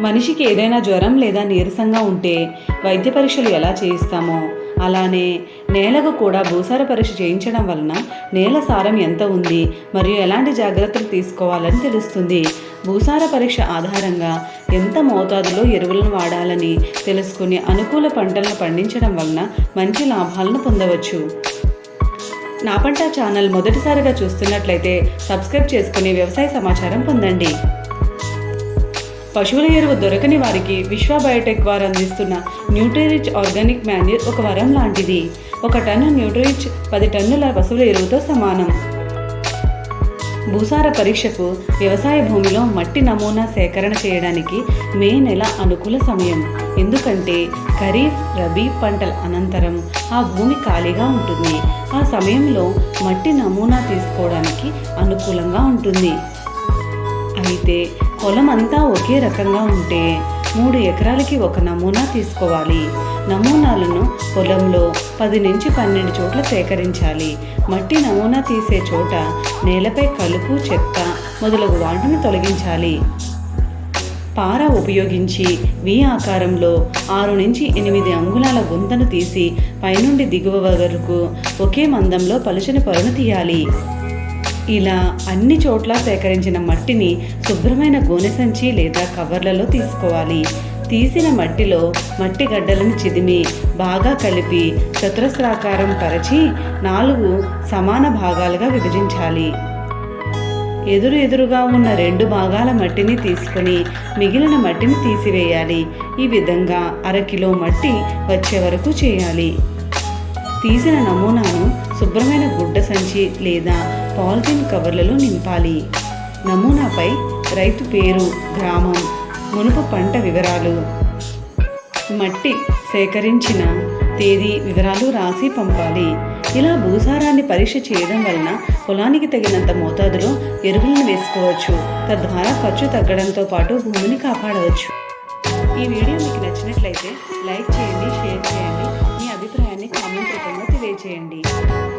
మనిషికి ఏదైనా జ్వరం లేదా నీరసంగా ఉంటే వైద్య పరీక్షలు ఎలా చేయిస్తామో. అలానే నేలకు కూడా భూసార పరీక్ష చేయించడం వలన నేల సారం ఎంత ఉంది మరియు ఎలాంటి జాగ్రత్తలు తీసుకోవాలని తెలుస్తుంది. భూసార పరీక్ష ఆధారంగా ఎంత మోతాదులో ఎరువులను వాడాలని తెలుసుకుని అనుకూల పంటలను పండించడం వలన మంచి లాభాలను పొందవచ్చు. నా పంట ఛానల్ మొదటిసారిగా చూస్తున్నట్లయితే సబ్స్క్రైబ్ చేసుకుని వ్యవసాయ సమాచారం పొందండి. పశువుల ఎరువు దొరకని వారికి విశ్వ బయోటెక్ వారు అందిస్తున్న న్యూట్రీరిచ్ ఆర్గానిక్ మాన్యూర్ ఒక వరం లాంటిది. ఒక టన్ను న్యూట్రీరిచ్ పది టన్నుల పశువుల ఎరువుతో సమానం. భూసార పరీక్షకు వ్యవసాయ భూమిలో మట్టి నమూనా సేకరణ చేయడానికి మే నెల అనుకూల సమయం. ఎందుకంటే ఖరీఫ్ రబీ పంటల అనంతరం ఆ భూమి ఖాళీగా ఉంటుంది. ఆ సమయంలో మట్టి నమూనా తీసుకోవడానికి అనుకూలంగా ఉంటుంది. అయితే పొలం అంతా ఒకే రకంగా ఉంటే మూడు ఎకరాలకి ఒక నమూనా తీసుకోవాలి. నమూనాలను పొలంలో పది నుంచి పన్నెండు చోట్ల సేకరించాలి. మట్టి నమూనా తీసే చోట నేలపై కలుపు చెత్త మొదలగు వాటిని తొలగించాలి. పార ఉపయోగించి వి ఆకారంలో ఆరు నుంచి ఎనిమిది అంగుళాల గుంతను తీసి పైనుండి దిగువ వరకు ఒకే మందంలో పలుచని పొరను తీయాలి. ఇలా అన్ని చోట్ల సేకరించిన మట్టిని శుభ్రమైన గోనె సంచి లేదా కవర్లలో తీసుకోవాలి. తీసిన మట్టిలో మట్టి గడ్డలను చిదిమి బాగా కలిపి చతురస్రాకారం పరచి నాలుగు సమాన భాగాలుగా విభజించాలి. ఎదురు ఎదురుగా ఉన్న రెండు భాగాల మట్టిని తీసుకొని మిగిలిన మట్టిని తీసివేయాలి. ఈ విధంగా అరకిలో మట్టి వచ్చే వరకు చేయాలి. తీసిన నమూనాను శుభ్రమైన గుడ్డ సంచి లేదా పాలిథిన్ కవర్లలో నింపాలి. నమూనాపై రైతు పేరు గ్రామం మునుపు పంట వివరాలు. మట్టి సేకరించిన తేదీ వివరాలు రాసి పంపాలి. ఇలా భూసారాన్ని పరీక్ష చేయడం వలన పొలానికి తగినంత మోతాదులో ఎరువులను వేసుకోవచ్చు. తద్వారా ఖర్చు తగ్గడంతో పాటు భూమిని కాపాడవచ్చు. ఈ వీడియో మీకు నచ్చినట్లయితే లైక్ చేయండి షేర్ చేయండి. మీ అభిప్రాయాన్ని కామెంట్ రూపంలో తెలియజేయండి